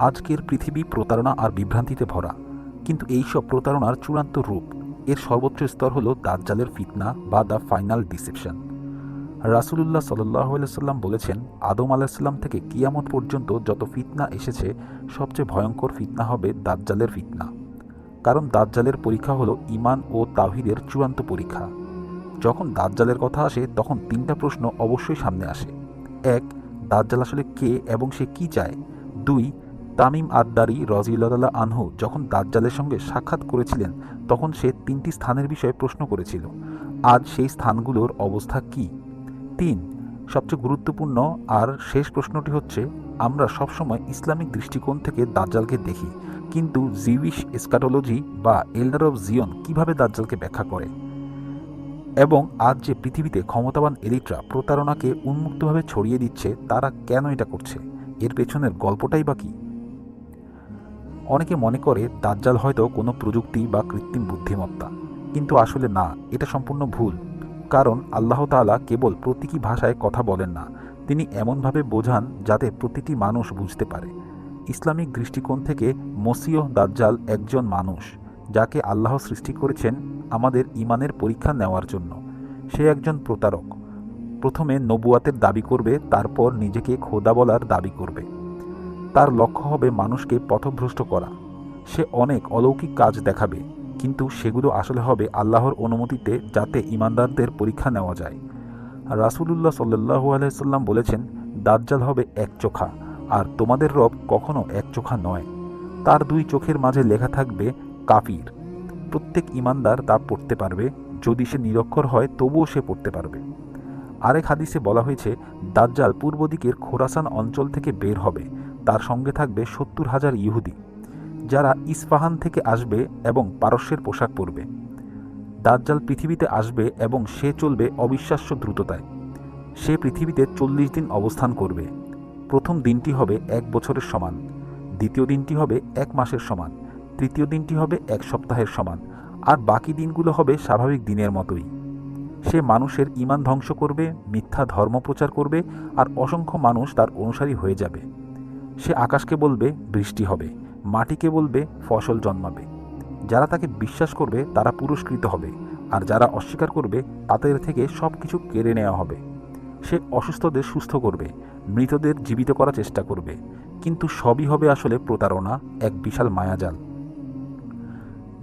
আজকের পৃথিবী প্রতারণা আর বিভ্রান্তিতে ভরা। কিন্তু এইসব প্রতারণার চূড়ান্ত রূপ, এর সর্বোচ্চ স্তর হল দাজ্জালের ফিতনা বা দ্য ফাইনাল ডিসেপশন। রাসুলুল্লাহ সাল্লাম বলেছেন, আদম আলাহিসাল্লাম থেকে কিয়ামত পর্যন্ত যত ফিতনা এসেছে, সবচেয়ে ভয়ঙ্কর ফিতনা হবে দাজ্জালের ফিতনা। কারণ দাজ্জালের পরীক্ষা হলো ইমান ও তাহিদের চূড়ান্ত পরীক্ষা। যখন দাজ্জালের কথা আসে, তখন তিনটা প্রশ্ন অবশ্যই সামনে আসে। এক, দাজ্জাল আসলে কে এবং সে কি চায়? দুই তামিম আদ্দারি রজিউল্লাহ আনহু যখন দাজ্জালের সঙ্গে সাক্ষাৎ করেছিলেন, তখন সে তিনটি স্থানের বিষয়ে প্রশ্ন করেছিল। আজ সেই স্থানগুলোর অবস্থা কি? তিন, সবচেয়ে গুরুত্বপূর্ণ আর শেষ প্রশ্নটি হচ্ছে, আমরা সবসময় ইসলামিক দৃষ্টিকোণ থেকে দাজ্জালকে দেখি, কিন্তু জিউইশ এসকাটোলজি বা এল্ডার অফ জিয়ন কীভাবে দাজ্জালকে ব্যাখ্যা করে? এবং আজ যে পৃথিবীতে ক্ষমতাবান এলিটরা প্রতারণাকে উন্মুক্তভাবে ছড়িয়ে দিচ্ছে, তারা কেন এটা করছে? এর পেছনের গল্পটাই বা কী? অনেকে মনে করে দাজ্জাল হয়তো কোনো প্রযুক্তি বা কৃত্রিম বুদ্ধিমত্তা। কিন্তু আসলে না, এটা সম্পূর্ণ ভুল। কারণ আল্লাহ তাআলা কেবল প্রতীকী ভাষায় কথা বলেন না, তিনি এমনভাবে বোঝান যাতে প্রতিটি মানুষ বুঝতে পারে। ইসলামিক দৃষ্টিকোণ থেকে মসিয়হ দাজ্জাল একজন মানুষ, যাকে আল্লাহ সৃষ্টি করেছেন আমাদের ইমানের পরীক্ষা নেওয়ার জন্য। সে একজন প্রতারক। প্রথমে নবুয়াতের দাবি করবে, তারপর নিজেকে খোদা বলার দাবি করবে। তার লক্ষ্য হবে মানুষকে পথভ্রষ্ট করা। সে অনেক অলৌকিক কাজ দেখাবে, কিন্তু সেগুলো আসলে হবে আল্লাহর অনুমতিতে যাতে ইমানদারদের পরীক্ষা নেওয়া যায়। রাসুলুল্লাহ সাল্লু আলাইসাল্লাম বলেছেন, দাজ্জাল হবে এক চোখা, আর তোমাদের রব কখনো এক চোখা নয়। তার দুই চোখের মাঝে লেখা থাকবে, কাফির। প্রত্যেক ইমানদার তা পড়তে পারবে, যদি সে নিরক্ষর হয় তবুও সে পড়তে পারবে। আরেক হাদিসে বলা হয়েছে, দাজ্জাল পূর্ব দিকের খোরাসান অঞ্চল থেকে বের হবে তার সঙ্গে থাকবে সত্তর হাজার ইহুদি, যারা ইস্পাহান থেকে আসবে এবং পারস্যের পোশাক পরবে। দাজ্জাল পৃথিবীতে আসবে এবং সে চলবে অবিশ্বাস্য দ্রুততায়। সে পৃথিবীতে চল্লিশ দিন অবস্থান করবে। প্রথম দিনটি হবে এক বছরের সমান, দ্বিতীয় দিনটি হবে এক মাসের সমান, তৃতীয় দিনটি হবে এক সপ্তাহের সমান, আর বাকি দিনগুলো হবে স্বাভাবিক দিনের মতোই। সে মানুষের ইমান ধ্বংস করবে, মিথ্যা ধর্ম প্রচার করবে, আর অসংখ্য মানুষ তার অনুসারী হয়ে যাবে। সে আকাশকে বলবে, বৃষ্টি হবে। মাটিকে বলবে, ফসল জন্মাবে। যারা তাকে বিশ্বাস করবে, তারা পুরস্কৃত হবে। আর যারা অস্বীকার করবে, তাদের থেকে সব কিছু কেড়ে নেওয়া হবে। সে অসুস্থদের সুস্থ করবে, মৃতদের জীবিত করার চেষ্টা করবে। কিন্তু সবই হবে আসলে প্রতারণা, এক বিশাল মায়াজাল।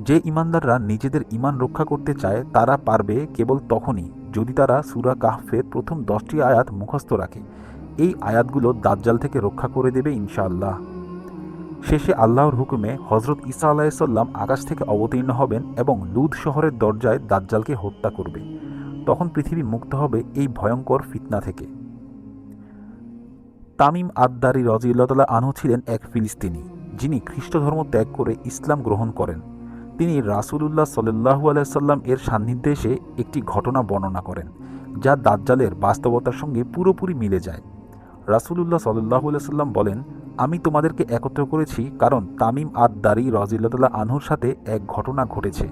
যে ইমানদাররা নিজেদের ইমান রক্ষা করতে চায়, তারা পারবে কেবল তখনই যদি তারা সুরা কাহফের প্রথম দশটি আয়াত মুখস্থ রাখে। এই আয়াতগুলো দাজ্জাল থেকে রক্ষা করে দেবে ইনশাআল্লাহ। শেষে আল্লাহর হুকুমে হজরত ইসা আলাহিসাল্লাম আকাশ থেকে অবতীর্ণ হবেন এবং লুদ শহরের দরজায় দাজ্জালকে হত্যা করবে। তখন পৃথিবী মুক্ত হবে এই ভয়ঙ্কর ফিতনা থেকে। তামিম আদ্দারি রজিউল্লাহ আনহু ছিলেন এক ফিলিস্তিনি, যিনি খ্রিস্ট ধর্ম ত্যাগ করে ইসলাম গ্রহণ করেন। তিনি রাসুলুল্লাহ সাল্লাহু আলাইসাল্লাম এর সান্নিধ্যে এসে একটি ঘটনা বর্ণনা করেন, যা দাজ্জালের বাস্তবতার সঙ্গে পুরোপুরি মিলে যায়। রাসুলুল্লাহ সাল্লাহু সাল্লাম বলেন, আমি তোমাদেরকে একত্র করেছি কারণ তামিম আদ দারি রজিল্লাহ আনহুর সাথে এক ঘটনা ঘটেছে,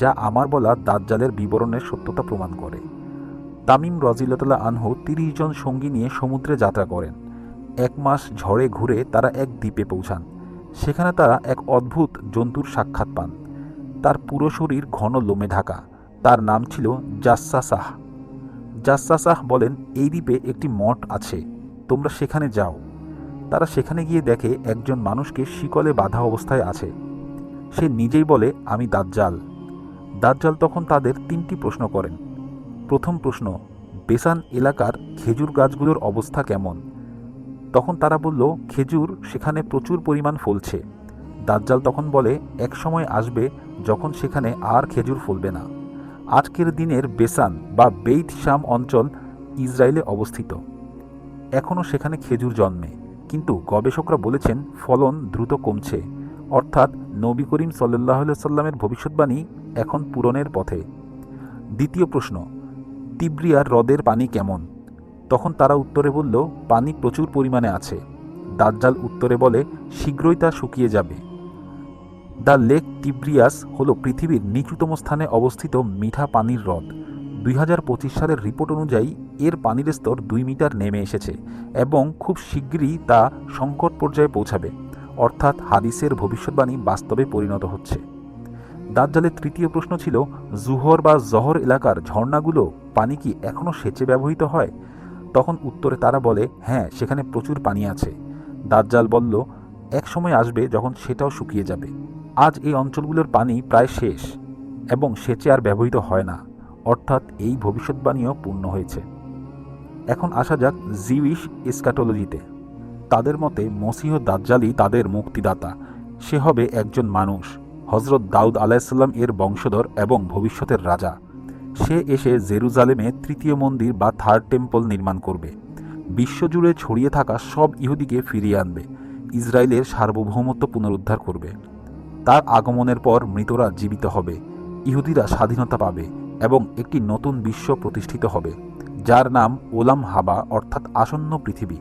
যা আমার বলা দাজ্জালের বিবরণের সত্যতা প্রমাণ করে। তামিম রজিল্লাহ আনহু তিরিশ জন সঙ্গী নিয়ে সমুদ্রে যাত্রা করেন। এক মাস ঝড়ে ঘুরে তারা এক দ্বীপে পৌঁছান। সেখানে তারা এক অদ্ভুত জন্তুর সাক্ষাৎ পান। তার পুরো শরীর ঘন লোমে ঢাকা। তার নাম ছিল জাসাসাহ জাসাসাহ বলেন, এই দ্বীপে একটি মঠ আছে। তোমরা সেখানে যাও। তারা সেখানে গিয়ে দেখে একজন মানুষকে শিকলে বাধা অবস্থায় আছে। সে নিজেই বলে, আমি দাজ্জাল। দাজ্জাল তখন তাদের তিনটি প্রশ্ন করেন। প্রথম প্রশ্ন, বেসান এলাকার খেজুর গাছগুলোর অবস্থা কেমন? তখন তারা বলল, খেজুর সেখানে প্রচুর পরিমাণ ফলছে। দাজ্জাল তখন বলে, এক সময় আসবে যখন সেখানে আর খেজুর ফলবে না। আজকের দিনের বেসান বা বেইত শাম অঞ্চল ইসরায়েলে অবস্থিত। এখনও সেখানে খেজুর জন্মে। কিন্তু গবেষকরা বলেছেন, ফলন দ্রুত কমছে। অর্থাৎ নবী করিম সাল্লাহ সাল্লামের ভবিষ্যৎবাণী এখন পূরণের পথে। দ্বিতীয় প্রশ্ন, তিব্রিয়ার হ্রদের পানি কেমন? তখন তারা উত্তরে বলল, পানি প্রচুর পরিমাণে আছে। দাজ্জাল উত্তরে বলে, শীঘ্রই তা শুকিয়ে যাবে। দ্য লেক টিব্রিয়াস হল পৃথিবীর নিচুতম স্থানে অবস্থিত মিঠা পানির হ্রদ। দুই হাজার পঁচিশ সালের রিপোর্ট অনুযায়ী এর পানির স্তর দুই মিটার নেমে এসেছে এবং খুব শীঘ্রই তা সংকট পর্যায়ে পৌঁছাবে, অর্থাৎ হাদিসের ভবিষ্যৎবাণী বাস্তবে পরিণত হচ্ছে। দাজ্জালের তৃতীয় প্রশ্ন ছিল, জুহর বা জহর এলাকার ঝর্ণাগুলো পানি কি এখনও সেচে ব্যবহৃত হয়? তখন উত্তরে তারা বলে হ্যাঁ সেখানে প্রচুর পানি আছে। দাজ্জাল বলল, এক সময় আসবে যখন সেটাও শুকিয়ে যাবে। আজ এই অঞ্চলগুলোর পানি প্রায় শেষ এবং সেচে আর ব্যবহৃত হয় না। অর্থাৎ এই ভবিষ্যৎবাণীও পূর্ণ হয়েছে। এখন আসা যাক জিউইশ এসকাটোলজিতে তাদের মতে মসিহ দাজ্জালি তাদের মুক্তিদাতা। সে হবে একজন মানুষ হজরত দাউদ আলাইসাল্লাম এর বংশধর এবং ভবিষ্যতের রাজা। সে এসে জেরুজালেমে তৃতীয় মন্দির বা থার্ড টেম্পল নির্মাণ করবে। বিশ্বজুড়ে ছড়িয়ে থাকা সব ইহুদিকে ফিরিয়ে আনবে। ইসরায়েলের সার্বভৌমত্ব পুনরুদ্ধার করবে। তার আগমনের পর মৃতরা জীবিত হবে। ইহুদিরা স্বাধীনতা পাবে। এবং একটি নতুন বিশ্ব প্রতিষ্ঠিত হবে, যার নাম ওলাম হাবা অর্থাৎ আসন্ন পৃথিবী।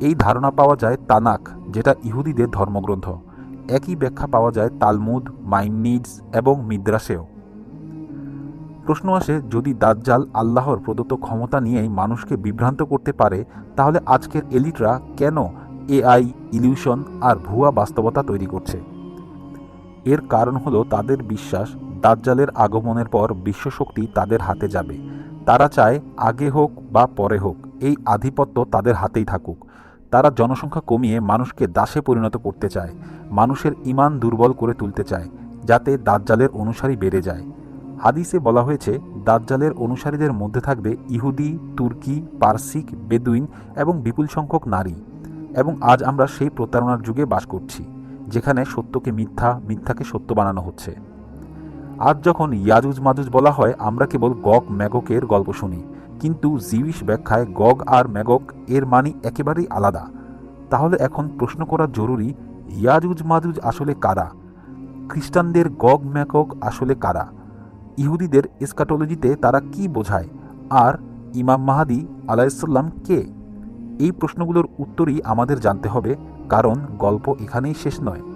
এই ধারণা পাওয়া যায় তানাক, যেটা ইহুদিদের ধর্মগ্রন্থ। একই ব্যাখ্যা পাওয়া যায় তালমুদ মাইনিডস এবং মিদ্রাসেও। প্রশ্ন আসে, যদি দাজ্জাল আল্লাহর প্রদত্ত ক্ষমতা নিয়েই মানুষকে বিভ্রান্ত করতে পারে, তাহলে আজকের এলিটরা কেন এআই, ইলিউশন আর ভুয়া বাস্তবতা তৈরি করছে? এর কারণ হলো তাদের বিশ্বাস দাজ্জালের আগমনের পর বিশ্বশক্তি তাদের হাতে যাবে। তারা চায় আগে হোক বা পরে হোক, এই আধিপত্য তাদের হাতেই থাকুক। তারা জনসংখ্যা কমিয়ে মানুষকে দাসে পরিণত করতে চায়, মানুষের ইমান দুর্বল করে তুলতে চায়, যাতে দাজ্জালের অনুসারী বেড়ে যায়। হাদিসে বলা হয়েছে, দাজ্জালের অনুসারীদের মধ্যে থাকবে ইহুদি, তুর্কি, পার্সিক, বেদুইন এবং বিপুল সংখ্যক নারী। এবং আজ আমরা সেই প্রতারণার যুগে বাস করছি, যেখানে সত্যকে মিথ্যা, মিথ্যাকে সত্য বানানো হচ্ছে। আজ যখন ইয়াজুজ মাজুজ বলা হয়, আমরা কেবল গগ ম্যাগকের গল্প শুনি। কিন্তু জিউইশ ব্যাখ্যায় গগ আর ম্যাগক এর মানি একেবারেই আলাদা। তাহলে এখন প্রশ্ন করা জরুরি, ইয়াজুজ মাজুজ আসলে কারা? খ্রিস্টানদের গগ ম্যাকক আসলে কারা? ইহুদিদের এসকাটোলজিতে তারা কি বোঝায়? আর ইমাম মাহাদি আলাইসাল্লাম কে? এই প্রশ্নগুলোর উত্তরই আমাদের জানতে হবে, কারণ গল্প এখানেই শেষ নয়।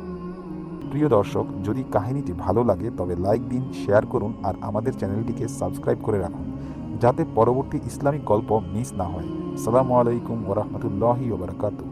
প্রিয় দর্শক, যদি কাহিনীটি ভালো লাগে, তবে লাইক দিন, শেয়ার করুন, আর আমাদের চ্যানেলটিকে সাবস্ক্রাইব করে রাখুন, যাতে পরবর্তী ইসলামিক গল্প মিস না হয়। সালামু আলাইকুম ওরহমতুল্লাহি ওবরাকাতু